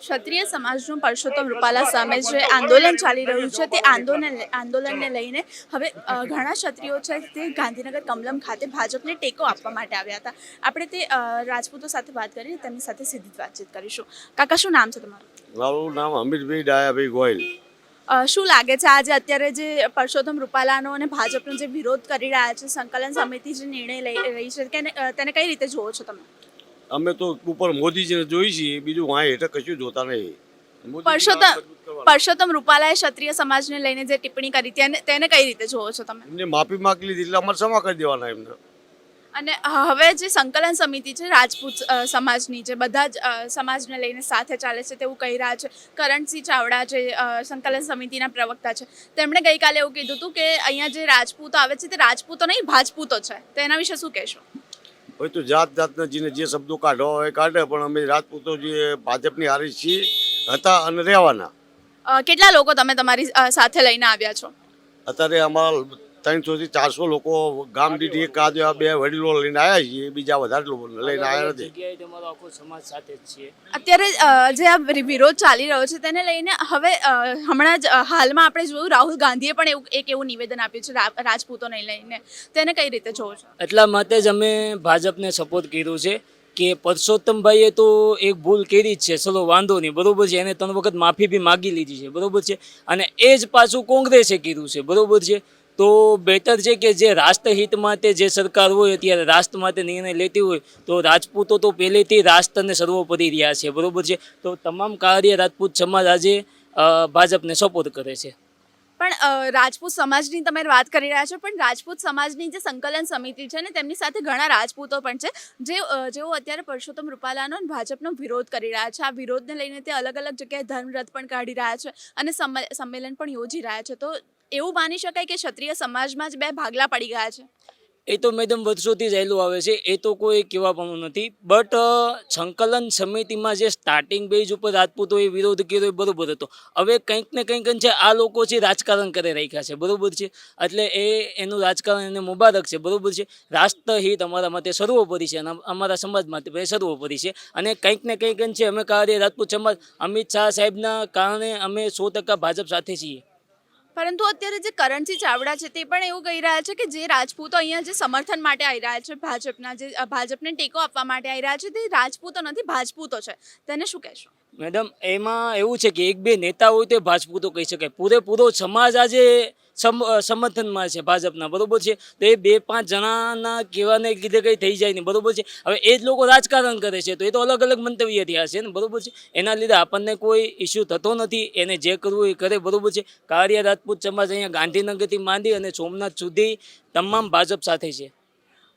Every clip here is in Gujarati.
ક્ષત્રિય સમાજનું પરસોત્તમ રૂપાલા સામે જે આંદોલન ચાલી રહ્યું છે તે આંદોલન આંદોલનને લઈને હવે ઘણા ક્ષત્રિયો છે તે ગાંધીનગર કમલમ ખાતે ભાજપને ટેકો આપવા માટે આવ્યા હતા. આપણે તે રાજપૂતો સાથે વાત કરીને તેમની સાથે સીધી વાતચીત કરીશું. કાકા શું નામ છે તમારું? મારું નામ અમિતભાઈ ડાયાભાઈ ગોયલ. શું લાગે છે આજે અત્યારે જે પરસોત્તમ રૂપાલાનો અને ભાજપનો જે વિરોધ કરી રહ્યા છે સંકલન સમિતિ જે નિર્ણય લઈ રહી છે તેને તેને કઈ રીતે જુઓ છો તમે? અમે તો ઉપર મોદીજીને જોઈ છીએ બીજું વાંય હેઠળ કશું જોતા નહીં. પરસોત્તમ. પરસોત્તમ રૂપાલાએ ક્ષત્રિય સમાજને લઈને જે ટિપ્પણી કરી તેને તેને કઈ રીતે જોવો છો તમે? એમને માફી માંગી લીધી એટલે અમારે ક્ષમા કરી દેવાના એમને. અને હવે જે સંકલન સમિતિ છે રાજપૂત સમાજની જે બધા જ સમાજને લઈને સાથે ચાલે છે તેવું કહી રહ્યા છે. કરણસિંહ ચાવડા જે સંકલન સમિતિના પ્રવક્તા છે તેમણે ગઈકાલે એવું કીધું હતું કે અહીંયા જે રાજપૂતો આવે છે તે રાજપૂતો નહીં ભાજપૂતો છે. તેના વિશે શું કહેશો? હોય તો જાત જાતના જેને જે શબ્દો કાઢવા હોય કાઢે પણ અમે રાજપૂતો જે ભાજપની હારી છીએ હતા અને રહેવાના. કેટલા લોકો તમે તમારી સાથે લઈને આવ્યા છો? અત્યારે અમારા ત્રણસો થી ચારસો લોકો ગામ દીઠ એક કાદ બે વડીલો લઈને આવ્યા છીએ બીજા વધારે લોકો લઈને આવ્યા નથી. જગ્યાએ તમારો આખો સમાજ સાથે જ છીએ. અત્યારે જે આ વિરોધ ચાલી રહ્યો છે તેને લઈને હવે હમણાં જ હાલમાં આપણે જોયું રાહુલ ગાંધીએ પણ એવું એક એવું નિવેદન આપ્યું છે રાજપૂતોને લઈને. તેને કઈ રીતે જોવો છો? એટલા માટે જ અમે ભાજપને સપોર્ટ કર્યું છે કે પરસોત્તમભાઈએ તો એક ભૂલ કરી જ છે ચલો વાંધો નહીં બરોબર છે એને ત્રણ વખત માફી બી માગી લીધી છે બરોબર છે. અને એ જ પાછું કોંગ્રેસે કીધું છે બરોબર છે. તો બેટર છે કે જે રાષ્ટ્રહિત માટે જે સરકાર હોય અત્યારે રાષ્ટ્ર માટે નિર્ણય લેતી હોય, તો રાજપૂતો તો પહેલેથી રાષ્ટ્રને સર્વોપરી રહ્યા છે, બરોબર છે? તો તમામ કાર્ય રાજપૂત સમાજ આજે ભાજપને સપોર્ટ કરે છે. પણ રાજપૂત સમાજની તમે વાત કરી રહ્યા છો, પણ રાજપૂત સમાજની જે સંકલન સમિતિ છે ને, તેમની સાથે ઘણા રાજપૂતો પણ છે. જે જેઓ અત્યારે પરસોત્તમ રૂપાલાનો ભાજપનો વિરોધ કરી રહ્યા છે. આ વિરોધને લઈને તે અલગ અલગ જગ્યાએ ધર્મરથ પણ કાઢી રહ્યા છે અને સંમેલન પણ યોજી રહ્યા છે. તો એવું માની શકાય કે ક્ષત્રિય સમાજમાં જ બે ભાગલા પડી ગયા છે? એ તો મેડમ વર્ષોથી રહેલું આવે છે, એ તો કોઈ કહેવા પણ નથી. બટ સંકલન સમિતિમાં જે સ્ટાર્ટિંગ બેઝ ઉપર રાજપૂતોએ વિરોધ કર્યો એ બરોબર હતો. હવે કંઈક ને કંઈક છે, આ લોકો છે રાજકારણ કરી રાખ્યા છે, બરોબર છે? એટલે એ, એનું રાજકારણ એને મુબારક છે, બરોબર છે? રાષ્ટ્રહિત અમારા માટે સર્વોપરી છે અને અમારા સમાજ માટે સર્વોપરી છે. અને કંઈક ને કંઈક છે, અમે કાર્ય રાજપૂત સમાજ, અમિત શાહ સાહેબના કારણે અમે સો ટકા ભાજપ સાથે છીએ. પરંતુ અત્યારે જે કરણસિંહ ચાવડા છે તે પણ એવું કહી રહ્યા છે કે જે રાજપૂતો અહીંયા જે સમર્થન માટે આવી રહ્યા છે ભાજપના જે ભાજપને ટેકો આપવા માટે આવી રહ્યા છે તે રાજપૂતો નથી, ભાજપૂતો છે. તેને શું કહેશો? મેડમ, એમાં એવું છે કે એક બે નેતા હોય તો ભાજપૂતો કહી શકાય. પૂરેપૂરો સમાજ આજે સમર્થનમાં છે ભાજપના, બરોબર છે? તો એ બે પાંચ જણાના કહેવાને લીધે કંઈ થઈ જાય નહીં, બરોબર છે? હવે એ જ લોકો રાજકારણ કરે છે, તો એ તો અલગ અલગ મંતવ્ય થયા છે ને, બરોબર છે? એના લીધે આપણને કોઈ ઇસ્યુ થતો નથી, એને જે કરવું એ કરે, બરોબર છે? કાર્ય રાજપૂત સમાજ અહીંયા ગાંધીનગરથી માંડી અને સોમનાથ સુધી તમામ ભાજપ સાથે છે.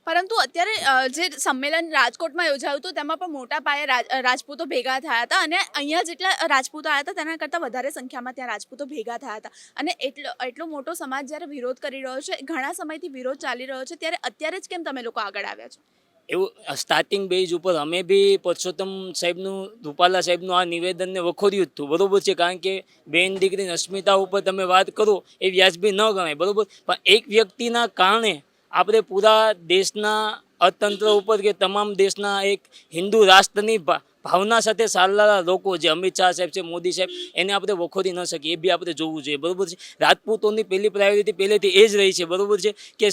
પરંતુ અત્યારે જે સંમેલન રાજકોટમાં યોજાયું હતું, તેમાં પણ મોટા પાયે રાજ- રાજપૂતો ભેગા થયા હતા અને અહીંયા જેટલા રાજપૂતો આવ્યા હતા, તેના કરતાં વધારે સંખ્યામાં ત્યાં રાજપૂતો ભેગા થયા હતા. અને એટલો એટલો મોટો સમાજ જ્યારે વિરોધ કરી રહ્યો છે, ઘણા સમયથી વિરોધ ચાલી રહ્યો છે, ત્યારે અત્યારે જ કેમ તમે લોકો આગળ આવ્યા છો? એવું સ્ટાર્ટિંગ બેઝ ઉપર અમે બી પરસોત્તમ સાહેબનું, રૂપાલા સાહેબનું આ નિવેદનને વખોર્યું જ હતું. બરોબર છે, કારણ કે બેન દીકરીની અસ્મિતા ઉપર તમે વાત કરો, એ વ્યાજબી ન ગણાય, બરોબર? પણ એક વ્યક્તિના કારણે આપણે પૂરા દેશના અર્થતંત્ર ઉપર કે તમામ દેશના એક હિન્દુ રાષ્ટ્રની ભાવના સાથે ચાલનારા લોકો જે અમિત શાહ સાહેબ છે, મોદી સાહેબ, એને આપણે વખોરી ન શકીએ, એ બી આપણે જોવું જોઈએ, બરોબર છે? રાજપૂતોની પહેલી પ્રાયોરિટી પહેલેથી એ જ રહી છે, બરોબર છે? કે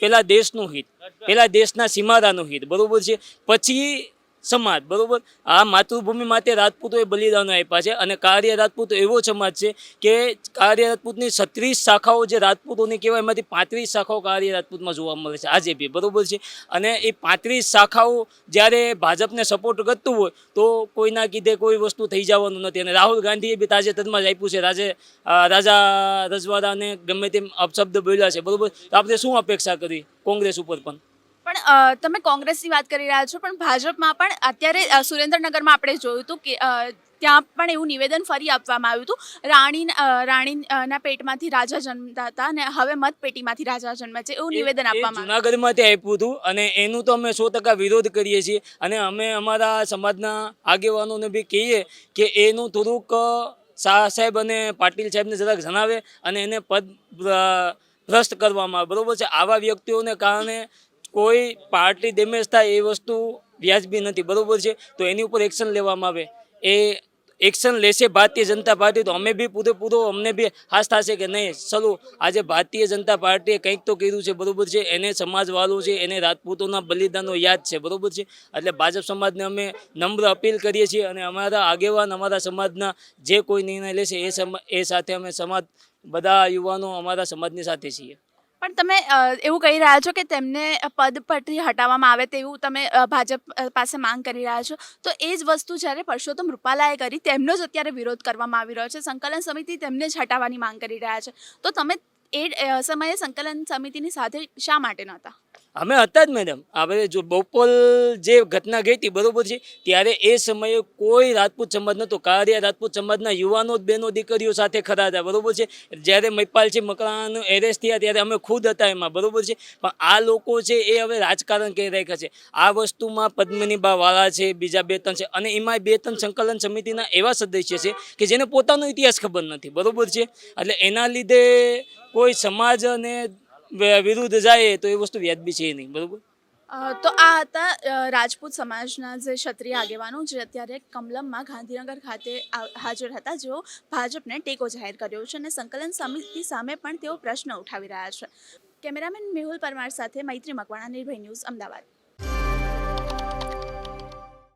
પહેલાં દેશનું હિત પહેલાં દેશના સીમાડાનું હિત, બરાબર છે? પછી સમાજ, બરોબર? આ માતૃભૂમિ માટે રાજપૂતોએ બલિદાનો આપ્યા છે અને કાર્ય રાજપૂત એવો સમાજ છે કે કાર્ય રાજપૂતની છત્રીસ શાખાઓ જે રાજપૂતોની કહેવાય, એમાંથી પાંત્રીસ શાખાઓ કાર્ય રાજપૂતમાં જોવા મળે છે. આજે બી, બરોબર છે? અને એ પાંત્રીસ શાખાઓ જ્યારે ભાજપને સપોર્ટ કરતું હોય તો કોઈના કીધે કોઈ વસ્તુ થઈ જવાનું નથી. અને રાહુલ ગાંધીએ બી તાજેતરમાં જ આપ્યું છે. રાજે રાજા રજવાડાને ગમે તેમ અપશબ્દ બોલ્યા છે, બરોબર? તો આપણે શું અપેક્ષા કરી કોંગ્રેસ ઉપર પણ? પણ તમે કોંગ્રેસની વાત કરી રહ્યા છો પણ ભાજપમાં પણ અત્યારે સુરેન્દ્રનગરમાં આપણે જોયું હતું કે ત્યાં પણ એવું નિવેદન ફરી આપવામાં આવ્યું હતું. રાણી રાણીના પેટમાંથી રાજા જન્મતા હતા અને હવે મત પેટીમાંથી રાજા જન્મે છે એવું નિવેદન આપવામાં જુનાગઢમાંથી આપ્યું હતું અને એનું તો અમે સો ટકા વિરોધ કરીએ છીએ અને અમે અમારા સમાજના આગેવાનોને બી કહીએ કે એનું થોડુંક શાહ સાહેબ અને પાટીલ સાહેબને જરાક જણાવે અને એને પદ ભ્રષ્ટ કરવામાં આવે. બરોબર છે? આવા વ્યક્તિઓને કારણે કોઈ પાર્ટી ડેમેજ થાય એ વસ્તુ વ્યાજબી નથી, બરાબર છે? તો એની ઉપર એક્શન લેવામાં આવે. એ એક્શન લેશે ભારતીય જનતા પાર્ટી, તો અમે બી પૂરેપૂરો અમને બી હાસ થશે કે નહીં? ચલો, આજે ભારતીય જનતા પાર્ટીએ કંઈક તો કર્યું છે, બરાબર છે? એને સમાજવાળો છે, એને રાજપૂતોના બલિદાનો યાદ છે, બરાબર છે? એટલે ભાજપ સમાજને અમે નમ્ર અપીલ કરીએ છીએ અને અમારા આગેવાન, અમારા સમાજના જે કોઈ નિર્ણય લેશે, એ એ સાથે અમે સમાજ, બધા યુવાનો અમારા સમાજની સાથે છીએ. પણ તમે એવું કહી રહ્યા છો કે તેમને પદ પરથી હટાવવામાં આવે તેવું તમે ભાજપ પાસે માંગ કરી રહ્યા છો. તો એ જ વસ્તુ જ્યારે પરસોત્તમ રૂપાલાએ કરી, તેમનો જ અત્યારે વિરોધ કરવામાં આવી રહ્યો છે. સંકલન સમિતિ તેમને જ હટાવવાની માંગ કરી રહ્યા છે. તો તમે એ સમયે સંકલન સમિતિની સાથે શા માટે નહોતા? અમે હતા જ મેડમ આપણે જો બપોર જે ઘટના ગઈ હતી, બરોબર છે, ત્યારે એ સમયે કોઈ રાજપૂત સમાજ નહોતો. કારિયા રાજપૂત સમાજના યુવાનો જ બેનો દીકરીઓ સાથે ખરા હતા, બરોબર છે. જ્યારે મૈપાલજી મકરાનું એરેસ્ટ થયા, ત્યારે અમે ખુદ હતા એમાં, બરોબર છે. પણ આ લોકો છે, એ હવે રાજકારણ કહી રાખ્યા છે. આ વસ્તુમાં પદ્મિનીબા વાળા છે, બીજા બે ત્રણ છે, અને એમાં બે ત્રણ સંકલન સમિતિના એવા સદસ્ય છે કે જેને પોતાનો ઇતિહાસ ખબર નથી, બરોબર છે. એટલે એના લીધે કોઈ સમાજ અને વિરુદ્ધ જાય તો એ વસ્તુ વ્યાજબી છે નહીં, બરોબર? તો આ હતા રાજપૂત સમાજના જે ક્ષત્રિય આગેવાનો જે અત્યારે કમલમમાં ગાંધીનગર ખાતે હાજર હતા, જેઓ ભાજપને ટેકો જાહેર કર્યો છે અને સંકલન સમિતિ સામે પણ તેઓ પ્રશ્ન ઉઠાવી રહ્યા છે. કેમેરામેન મેહુલ પરમાર સાથે મૈત્રી મકવાણા, નિર્ભય ન્યૂઝ, અમદાવાદ.